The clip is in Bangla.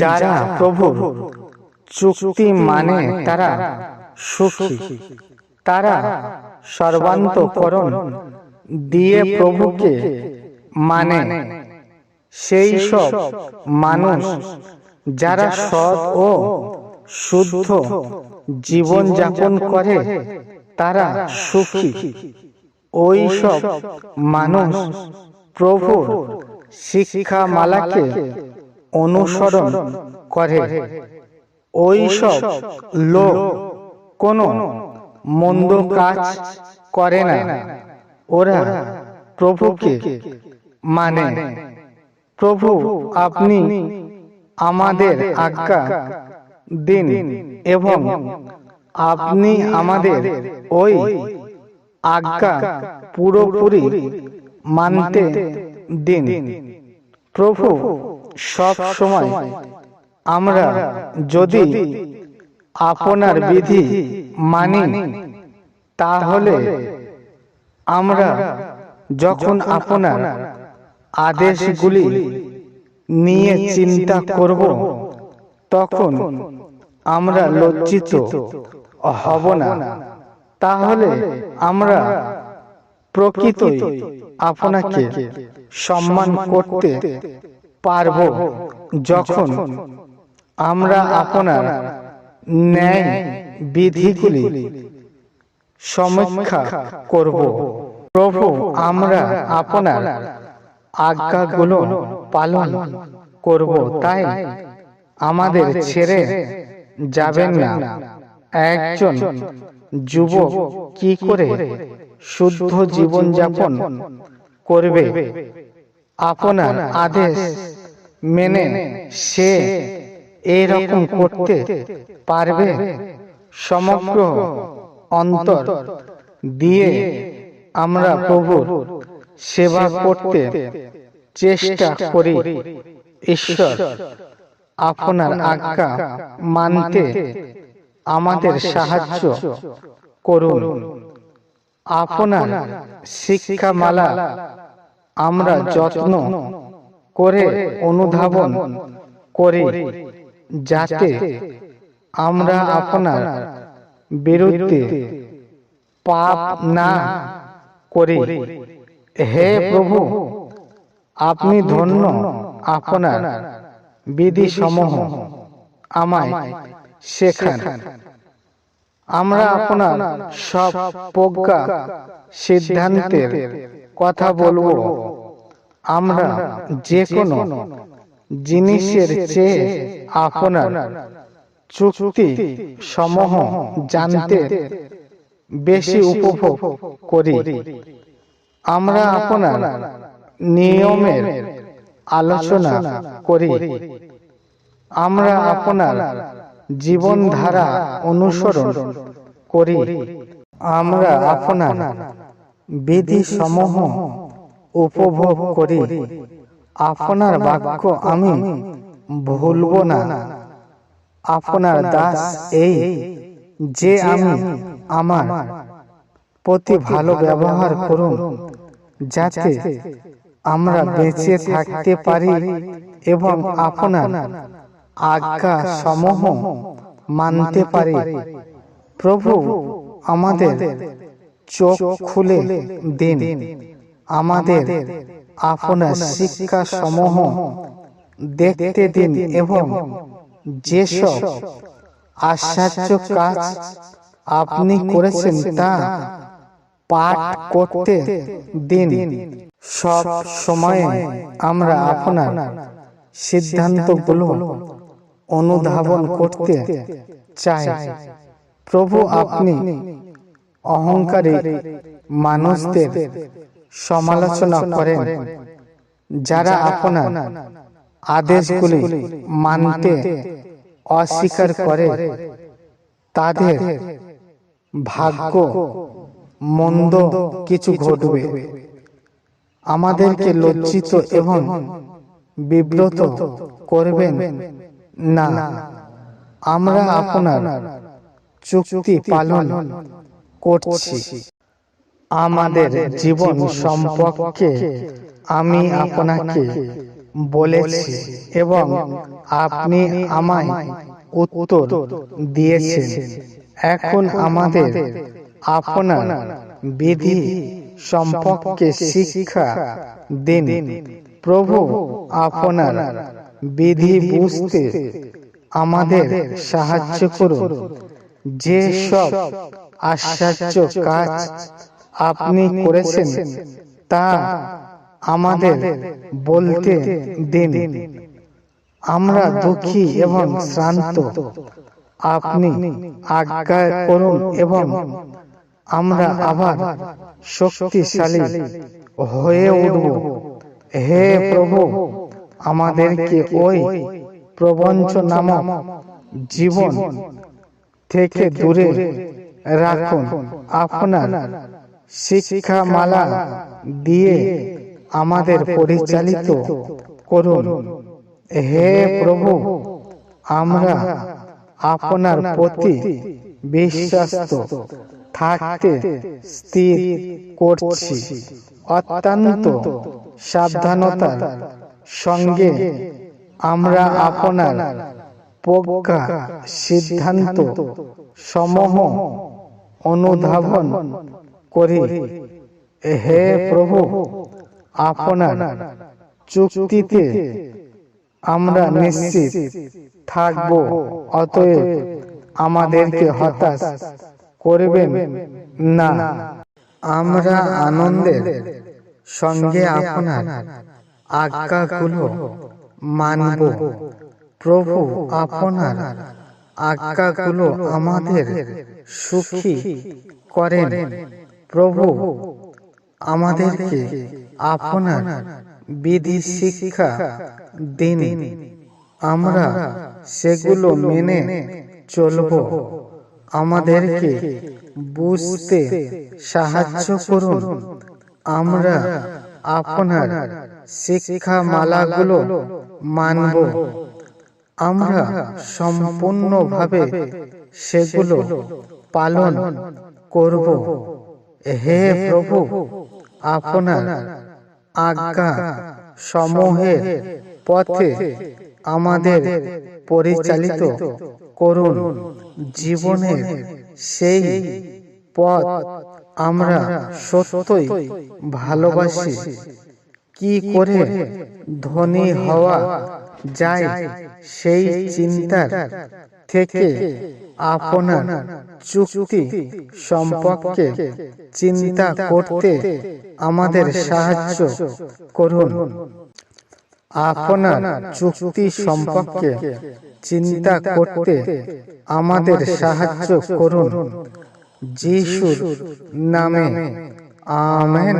যারা প্রভুর চুক্তি মানে তারা সুখী তারা সর্বান্তকরণ দিয়ে প্রভুকে মানে। সেই সব মানুষ যারা সৎ ও শুদ্ধ জীবন যাপন করে তারা সুখী। ওই সব মানুষ প্রভুর শিক্ষামালাকে অনুসরণ করে। ওই সব লোক কোনো মন্দ কাজ করে না। ওরা প্রভুকে মানে। প্রভু, আপনি আমাদের আজ্ঞা দিন এবং আপনি আমাদের ওই আজ্ঞা পুরোপুরি মানতে দিন। প্রভু সব সময় আমরা যদি আপনার বিধি মানি তাহলে আমরা যখন আপনার আদেশগুলি নিয়ে চিন্তা করব তখন আমরা লজ্জিত হব না। তাহলে আমরা প্রকৃতই আপনাকে সম্মান করতে পারব যখন আমরা আপনার ন্যায় বিধিগুলি সমীক্ষা করব। প্রভু, আমরা আপনার আজ্ঞাগুলো পালন করব, তাই আমাদের ছেড়ে যাবেন না। একজন যুবক কি করে শুদ্ধ জীবন যাপন করবে? আপনার আদেশ মেনে সে এরকম করতে পারবে সমগ্র অন্তর দিয়ে আমরা প্রভুর সেবা করতে চেষ্টা করি। ঈশ্বর, আপনার আজ্ঞা মানতে আমাদের সাহায্য করুন। আপনার শিক্ষামালা আমরা যত্ন করে অনুধাবন করি যাতে আমরা আপনার বিরুদ্ধে পাপ না করি। হে প্রভু আপনি ধন্য আপনার বিধি সমূহ আমায় শেখান। আমরা আপনার সব প্রজ্ঞা সিদ্ধান্তের কথা বলব। আমরা যে কোনো জিনিসের চেয়ে আপনার চুক্তি সমূহ জানতে বেশি উপভোগ করি। আমরা আপনার নিয়মের আলোচনা করি। আমরা আপনার জীবনধারা অনুসরণ করি। আমরা আপনার বিধি সমূহ উপভোগ করি। আপনার বাক্য আমি ভুলব না। আপনার দাস এই যে আমি আমার প্রতি ভালো ব্যবহার করুন, যাতে আমরা বেঁচে থাকতে পারি এবং আপনার আজ্ঞা সমূহ মানতে পারি। প্রভু আমাদের চোখ খুলে দিন। আমাদের আপনার শিক্ষা সমূহ দেখতে দিন এবং যেসব আশ্চর্য কাজ আপনি করেছেন তা পাঠ করতে দিন। সব সময়ে আমরা আপনার সিদ্ধান্তগুলো অনুধাবন করতে চাই। প্রভু আপনি অহংকারী মানুষদের সমালোচনা করেন। যারা আপনার আদেশগুলি মানতে অস্বীকার করে তাদের ভাগ্য মন্দ কিছু ঘটবে। আমাদেরকে লজ্জিত এবং বিব্রত করবেন না। আমরা আপনার চুক্তি পালন করছি। আমাদের জীবন সম্পর্কে আমি আপনাকে বলেছি এবং আপনি আমায় উত্তর দিয়েছেন। এখন আমাদের আপনার বিধি সম্পর্কে শিক্ষা দিন। প্রভু আপনার বিধি বুঝতে আমাদের সাহায্য করুন। যে সব আশ্চর্য কাজ আপনি করেছেন তা আমাদের বলতে দিন। আমরা দুঃখী এবং শ্রান্ত। আপনি আজ্ঞা করুন এবং আমরা আবার শক্তিশালী হয়ে উঠব। হে প্রভু আমাদেরকে ওই প্রবঞ্চ নামক জীবন থেকে দূরে রাখুন। আপনার শিক্ষামালা দিয়ে আমাদের পরিচালিত করুন। হে প্রভু, আমরা আপনার প্রতি বিশ্বাস্ত, থাকতে স্থির করছি। অত্যন্ত সাবধানতার সঙ্গে আমরা আপনার প্রজ্ঞা সিদ্ধান্ত সমূহ অনুধাবন করি। হে প্রভু আপনার চুক্তিতে আমরা নিশ্চিত থাকব অতএব আমাদেরকে হতাশ করবেন না। আমরা আনন্দের সঙ্গে আপনার আজ্ঞাগুলো মানব। প্রভু আপনার আজ্ঞাগুলো আমাদের সুখী করেন। প্রভু আমাদেরকে আপনার বিধি শিক্ষা দিন। আমরা সেগুলো মেনে চলব। আমাদেরকে বুঝতে সাহায্য করুন। আমরা আপনার শিক্ষামালাগুলো মানব। আমরা সম্পূর্ণভাবে সেগুলো পালন করব। হে প্রভু, আপনার আজ্ঞা সমূহের পথে আমাদের পরিচালিত করুন। জীবনের সেই পথ আমরা সত্যই ভালোবাসি। কি করে ধনী হওয়া যায় সেই চিন্তার থেকে আপনার চুক্তি সম্পর্কে চিন্তা করতে আমাদের সাহায্য করুন। আপনার চুক্তি সম্পর্কে চিন্তা করতে আমাদের সাহায্য করুন। যিশুর নামে, আমেন।